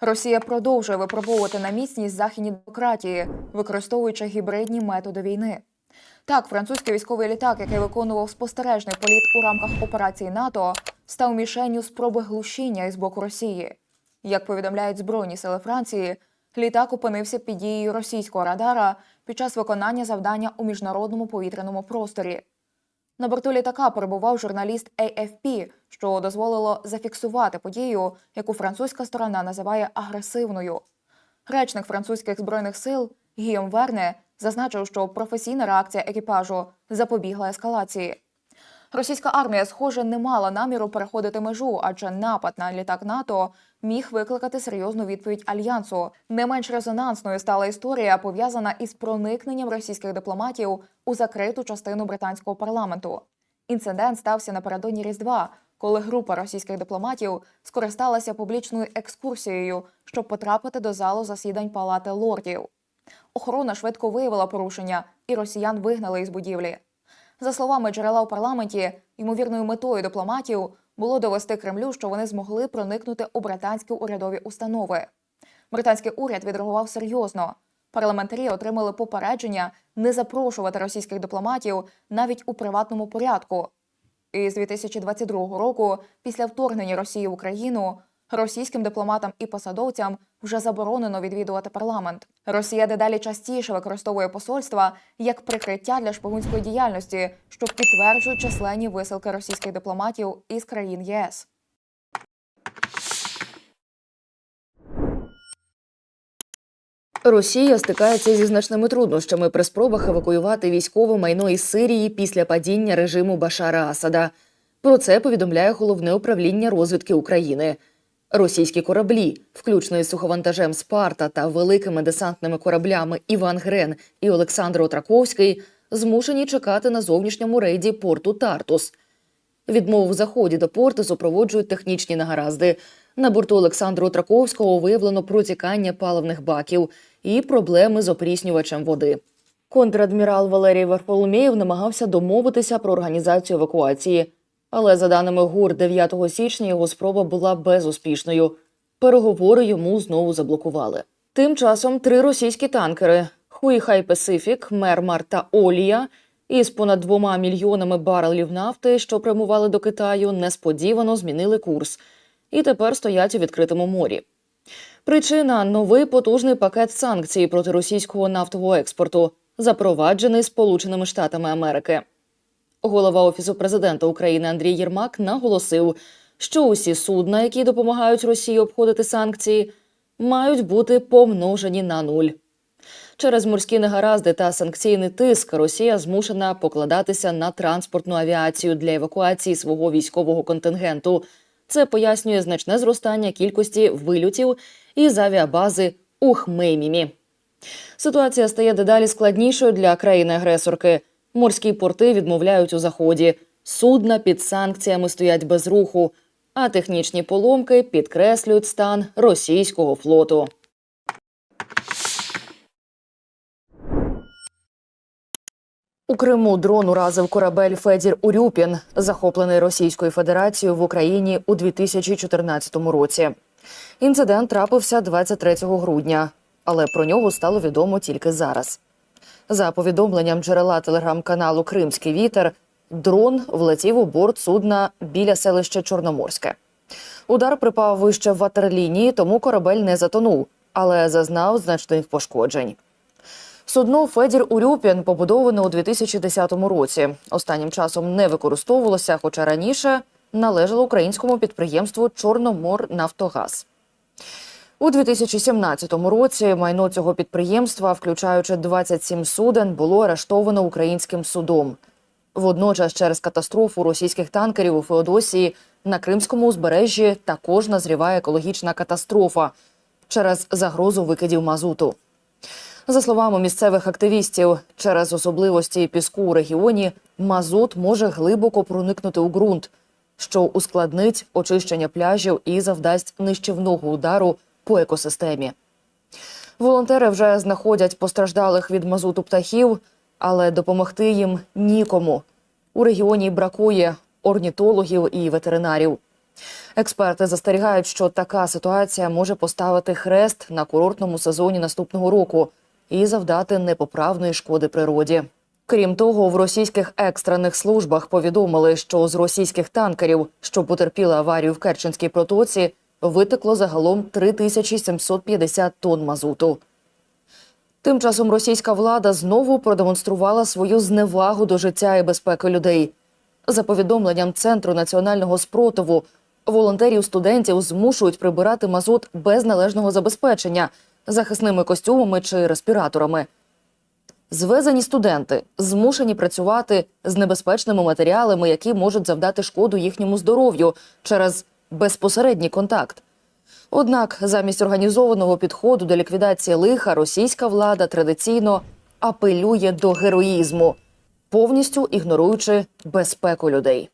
Росія продовжує випробовувати на міцність західні демократії, використовуючи гібридні методи війни. Так, французький військовий літак, який виконував спостережний політ у рамках операції НАТО, став мішенню спроби глушіння із боку Росії. Як повідомляють Збройні сили Франції, літак опинився під дією російського радара під час виконання завдання у міжнародному повітряному просторі. На борту літака перебував журналіст AFP, що дозволило зафіксувати подію, яку французька сторона називає агресивною. Речник французьких збройних сил Гіом Верне зазначив, що професійна реакція екіпажу запобігла ескалації. Російська армія, схоже, не мала наміру переходити межу, адже напад на літак НАТО міг викликати серйозну відповідь альянсу. Не менш резонансною стала історія, пов'язана із проникненням російських дипломатів у закриту частину британського парламенту. Інцидент стався напередодні Різдва, коли група російських дипломатів скористалася публічною екскурсією, щоб потрапити до залу засідань Палати лордів. Охорона швидко виявила порушення, і росіян вигнали із будівлі. За словами джерела у парламенті, ймовірною метою дипломатів було довести Кремлю, що вони змогли проникнути у британські урядові установи. Британський уряд відреагував серйозно. Парламентарі отримали попередження не запрошувати російських дипломатів навіть у приватному порядку. І з 2022 року, після вторгнення Росії в Україну, російським дипломатам і посадовцям вже заборонено відвідувати парламент. Росія дедалі частіше використовує посольства як прикриття для шпигунської діяльності, що підтверджують численні висилки російських дипломатів із країн ЄС. Росія стикається зі значними труднощами при спробах евакуювати військове майно із Сирії після падіння режиму Башара Асада. Про це повідомляє головне управління розвідки України. Російські кораблі, включно із суховантажем Спарта та великими десантними кораблями Іван Грен і Олександр Отраковський, змушені чекати на зовнішньому рейді порту Тартус. Відмову в заході до порту супроводжують технічні негаразди. На борту Олександра Отраковського виявлено протікання паливних баків і проблеми з опріснювачем води. Контрадмірал Валерій Варфоломєєв намагався домовитися про організацію евакуації, але за даними ГУР, 9 січня його спроба була безуспішною. Переговори йому знову заблокували. Тим часом три російські танкери Хуїхай Пасифік, Мермар та Олія із понад двома мільйонами барелів нафти, що прямували до Китаю, несподівано змінили курс і тепер стоять у відкритому морі. Причина новий потужний пакет санкцій проти російського нафтового експорту, запроваджений Сполученими Штатами Америки. Голова Офісу президента України Андрій Єрмак наголосив, що усі судна, які допомагають Росії обходити санкції, мають бути помножені на нуль. Через морські негаразди та санкційний тиск Росія змушена покладатися на транспортну авіацію для евакуації свого військового контингенту. Це пояснює значне зростання кількості вильотів із авіабази у Хмеймімі. Ситуація стає дедалі складнішою для країни-агресорки. Морські порти відмовляють у заході. Судна під санкціями стоять без руху, а технічні поломки підкреслюють стан російського флоту. У Криму дрон уразив корабель Федір Урюпін, захоплений Російською Федерацією в Україні у 2014 році. Інцидент трапився 23 грудня, але про нього стало відомо тільки зараз. За повідомленням джерела телеграм-каналу Кримський вітер, дрон влетів у борт судна біля селища Чорноморське. Удар припав вище ватерлінії, тому корабель не затонув, але зазнав значних пошкоджень. Судно Федір Урюпін побудоване у 2010 році. Останнім часом не використовувалося, хоча раніше належало українському підприємству Чорноморнафтогаз. У 2017 році майно цього підприємства, включаючи 27 суден, було арештовано українським судом. Водночас, через катастрофу російських танкерів у Феодосії на Кримському узбережжі також назріває екологічна катастрофа через загрозу викидів мазуту. За словами місцевих активістів, через особливості піску у регіоні мазут може глибоко проникнути у ґрунт, що ускладнить очищення пляжів і завдасть нищівного удару по екосистемі. Волонтери вже знаходять постраждалих від мазуту птахів, але допомогти їм нікому. У регіоні бракує орнітологів і ветеринарів. Експерти застерігають, що така ситуація може поставити хрест на курортному сезоні наступного року і завдати непоправної шкоди природі. Крім того, в російських екстрених службах повідомили, що з російських танкерів, що потерпіли аварію в Керченській протоці, витекло загалом 3750 тонн мазуту. Тим часом російська влада знову продемонструвала свою зневагу до життя і безпеки людей. За повідомленням Центру національного спротиву, волонтерів студентів змушують прибирати мазут без належного забезпечення захисними костюмами чи респіраторами. Звезені студенти змушені працювати з небезпечними матеріалами, які можуть завдати шкоду їхньому здоров'ю через безпосередній контакт. Однак, замість організованого підходу до ліквідації лиха, російська влада традиційно апелює до героїзму, повністю ігноруючи безпеку людей.